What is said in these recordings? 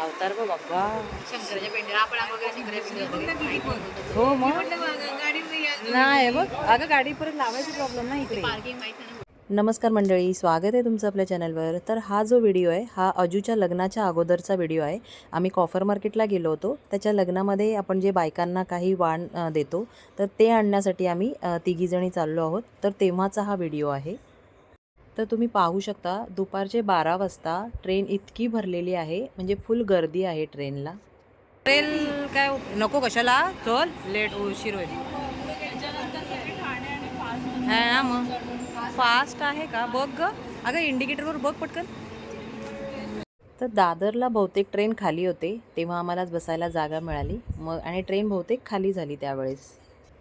अवतार गो बाप्पा. शंकराच्या पेंडीला आपण वगैरे शंकराच्या पेंडीला हो मग? नाही बघ. अगं गाडी परत लावायची प्रॉब्लेम नाही इकडे. पार्किंग माहिती नाही नमस्कार मंडळी स्वागत आहे तुमचं आपल्या चॅनलवर तर हा जो व्हिडिओ आहे हा अजूच्या लग्नाच्या अगोदरचा व्हिडिओ आहे. आम्ही कॉफर मार्केटला गेलो होतो. त्याच्या लग्नामध्ये आपण जे बायकांना काही वाण देतो तर ते आणण्यासाठी आम्ही तिघीजणी चाललो आहोत. तर तेव्हाचा हा व्हिडिओ आहे. तर तुम्ही पाहू शकता दुपारचे बारा वाजता ट्रेन इतकी भरलेली आहे म्हणजे फुल गर्दी आहे ट्रेनला. ट्रेन काय नको कशाला चल लेट उशीर होईल. हा मग? फास्ट आहे का? बघ ग. अगं इंडिकेटरवर बघ पटकन. तर दादरला बहुतेक ट्रेन खाली होते तेव्हा आम्हालाच बसायला जागा मिळाली. मग आणि ट्रेन बहुतेक खाली झाली त्यावेळेस.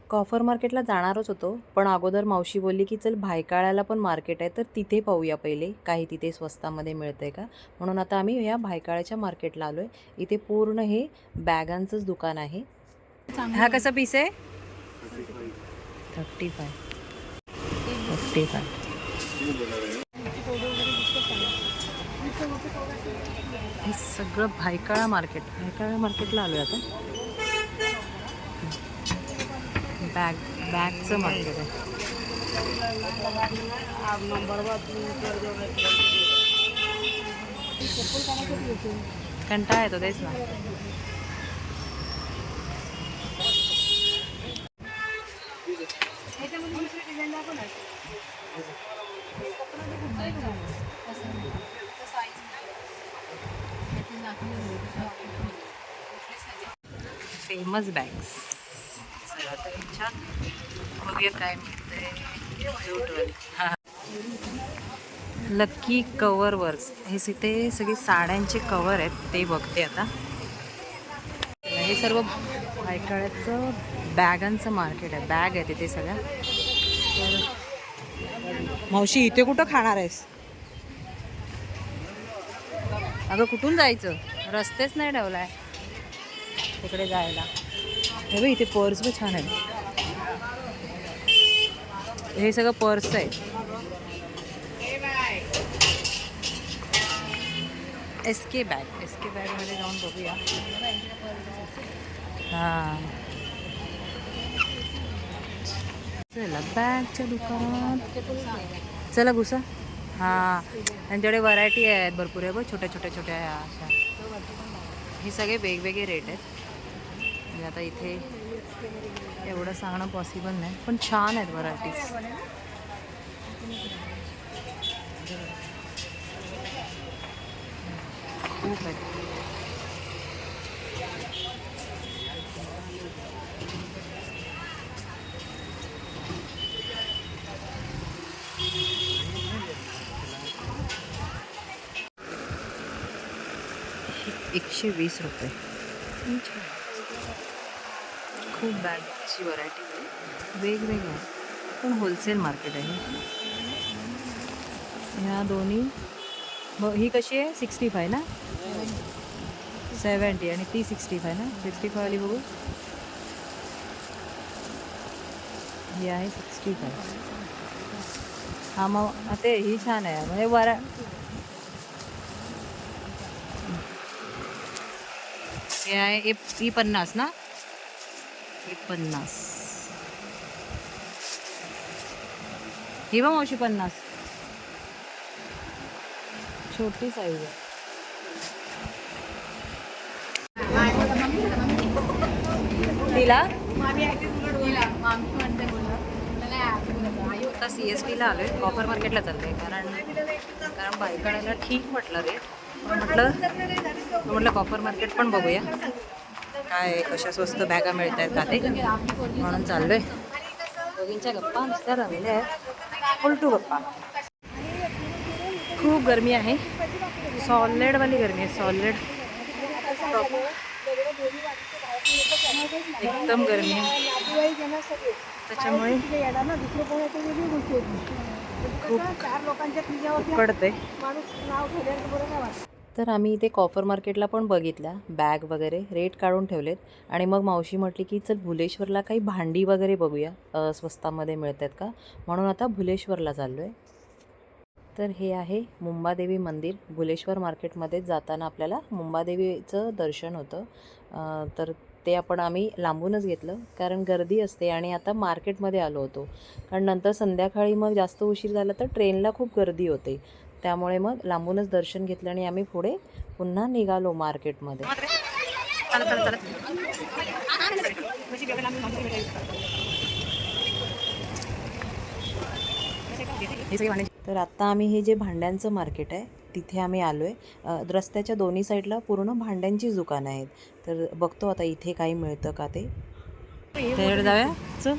कॉफर मार्केटला जाणारच होतो पण अगोदर मावशी बोलली की चल भायकाळ्याला पण मार्केट आहे तर तिथे पाहूया पहिले. काही तिथे स्वस्तामध्ये मिळतंय का? म्हणून आता आम्ही या भायकाळ्याच्या मार्केटला आलो आहे इथे पूर्ण हे बॅगांचंच दुकान आहे. हा कसा पीस आहे? थर्टी फाय फिफ्टी फाय हे सगळं भायकाळा मार्केट. भायकाळा मार्केटला आलो आता. बॅग बॅगचं मार्केट आहे. कंटाळा येतो तेच ना. फेमस बॅग्स चला बघूया काय मिळतंय. लक्की कवर वर्क्स हे तिथे सगळे साड्यांचे कवर आहेत ते बघते आता. हे सर्व भायकाळ्याचं बॅगांचं मार्केट आहे. बॅग आहे तिथे सगळ्या. मावशी इथे कुठं खाणार आहेस? अगं कुठून जायचं? रस्तेच नाही ठेवलाय तिकडे जायला. हे बघ इथे पर्स पण छान आहे हे सगळं पर्स आहे. S K bag S K बॅगमध्ये जाऊन बघूया. हां. चला बॅगच्या दुकानात. चला घुसा. हां. त्यांच्याकडे व्हरायटी आहेत भरपूर. आहे बघ छोट्या छोट्या छोट्या अशा. हे सगळे वेगवेगळे रेट आहेत. म्हणजे आता इथे एवढं सांगणं पॉसिबल नाही. पण छान आहेत व्हरायटीज खूप एकशे वीस रुपये. खूप बॅगची व्हरायटी आहे. वेगवेगळ्या आहे पण होलसेल मार्केट आहे. ह्या दोन्ही ब ही कशी आहे? सिक्स्टी फाय ना? सेवन्टी आणि ती सिक्स्टी फाय ना? सिक्स्टी फायवाली बघू. ही आहे सिक्स्टी फाय हा मग ते ही छान आहे. म्हणजे वरा हे आहे ए ई पन्नास ना? ही पन्नास. ही बघ मावशी पन्नास. छोटी साईज आहे. तिला? आता सी एस टीला आलो आहे कॉपर मार्केटला चाललंय. कारण कारण बायकाड्याला ठीक म्हटलं रेट म्हटलं म्हटलं कॉपर मार्केट पण बघूया. काय कशा स्वस्त बॅगा मिळत आहेत का ते. म्हणून चाललोय. दोघींच्या गप्पा नुसत्या रंगल्या आहेत. उलटू गप्पा. खूप गरमी आहे. सॉलेडवाली गरमी आहे सॉलेड एकदम गरमी आहे. त्याच्यामुळे खूप उकडते तर आम्ही इथे कॉफर मार्केटला पण बघितल्या. बॅग वगैरे रेट काढून ठेवलेत. आणि मग मावशी म्हटली की चल भुलेश्वरला काही भांडी वगैरे बघूया. स्वस्तामध्ये स्वस्तामध्ये मिळतात का? म्हणून आता भुलेश्वरला चाललो आहे तर हे आहे मुंबादेवी मंदिर. भुलेश्वर मार्केटमध्ये जाताना आपल्याला मुंबादेवीचं दर्शन होतं. तर ते आपण आम्ही लांबूनच घेतलं. कारण गर्दी असते आणि आता मार्केटमध्ये आलो होतो. कारण नंतर संध्याकाळी मग जास्त उशीर झाला तर ट्रेनला खूप गर्दी होते. त्यामुळे मग लांबूनच दर्शन घेतलं आणि आम्ही पुढे पुन्हा निघालो मार्केटमध्ये. तर आत्ता आम्ही हे जे भांड्यांचं मार्केट आहे तिथे आम्ही आलो आहे रस्त्याच्या दोन्ही साईडला पूर्ण भांड्यांचीच दुकानं आहेत. तर बघतो आता इथे काही मिळतं का ते. जाऊया? चल.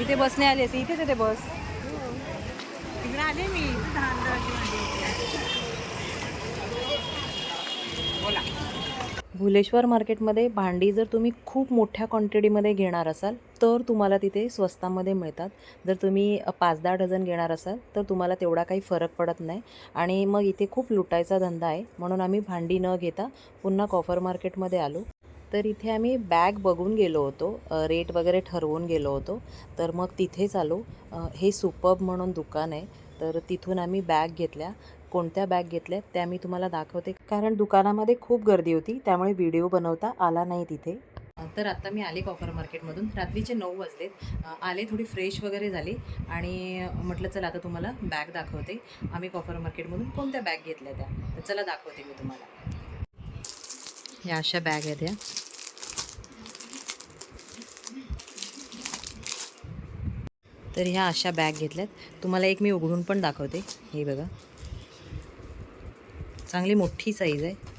इथे बसने आली असते इथेच येते बस. आले मी. बोला. भुलेश्वर मार्केटमध्ये भांडी जर तुम्ही खूप मोठ्या क्वांटिटीमध्ये घेणार असाल तर तुम्हाला तिथे स्वस्तामध्ये मिळतात. जर तुम्ही पाच दहा डझन घेणार असाल तर तुम्हाला तेवढा काही फरक पडत नाही. आणि मग इथे खूप लुटायचा धंदा आहे. म्हणून आम्ही भांडी न घेता पुन्हा कॉफर मार्केटमध्ये आलो. तर इथे आम्ही बॅग बघून गेलो होतो रेट वगैरे ठरवून गेलो होतो. तर मग तिथेच आलो. हे सुपब म्हणून दुकान आहे. तर तिथून आम्ही बॅग घेतल्या. कोणत्या बॅग घेतल्या त्या मी तुम्हाला दाखवते. कारण दुकानामध्ये खूप गर्दी होती त्यामुळे व्हिडिओ बनवता आला नाही तिथे. तर आता मी आले कॉफर मार्केटमधून. रात्रीचे नऊ वाजलेत. आले थोडी फ्रेश वगैरे झाली. आणि म्हटलं चला आता तुम्हाला बॅग दाखवते. आम्ही कॉफर मार्केटमधून कोणत्या बॅग घेतल्या त्या? तर चला दाखवते मी तुम्हाला. या अशा बॅग आहेत या. तर ह्या अशा बॅग घेतल्यात. तुम्हाला एक मी उघडून पण दाखवते. हे बघा. चांगली मोठी साईज आहे.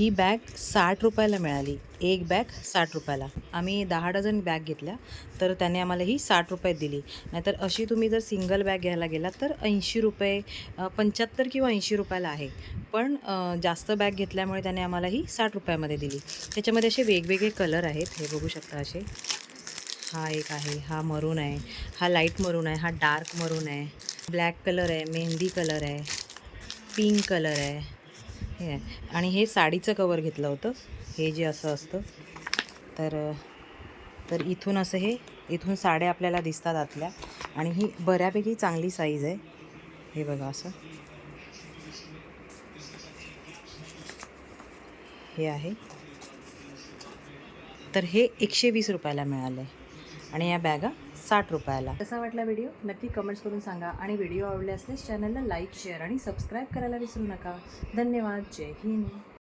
ही बॅग साठ रुपयाला मिळाली. एक बॅग साठ रुपयाला. आम्ही दहा डझन बॅग घेतल्या तर त्याने आम्हाला ही साठ रुपयात दिली. नाहीतर अशी तुम्ही जर सिंगल बॅग घ्यायला गेलात तर ऐंशी रुपये पंच्याहत्तर किंवा ऐंशी रुपयाला आहे. पण जास्त बॅग घेतल्यामुळे त्याने आम्हाला ही साठ रुपयामध्ये दिली. त्याच्यामध्ये असे वेगवेगळे कलर आहेत. हे बघू शकता असे. हा एक आहे. हा मरून आहे. हा लाइट मरून आहे. हा डार्क मरून आहे. ब्लॅक कलर आहे. मेहंदी कलर आहे. पिंक कलर आहे. हे. आहे आणि हे साडीचं कवर घेतलं होतं. हे जे असं असतं. तर तर इथून असं हे इथून साड्या आपल्याला दिसतात आतल्या. आणि ही बऱ्यापैकी चांगली साईज आहे. हे बघा असं. हे आहे. तर हे एकशे वीस रुपयाला मिळालं आहे आणि या बॅगा साठ रुपयाला. कसा वाटला व्हिडिओ? नक्की कमेंट्स करून सांगा आणि व्हिडिओ आवडले असल्यास चॅनलला लाईक शेअर आणि सबस्क्राईब करायला विसरू नका. धन्यवाद. जय हिंद.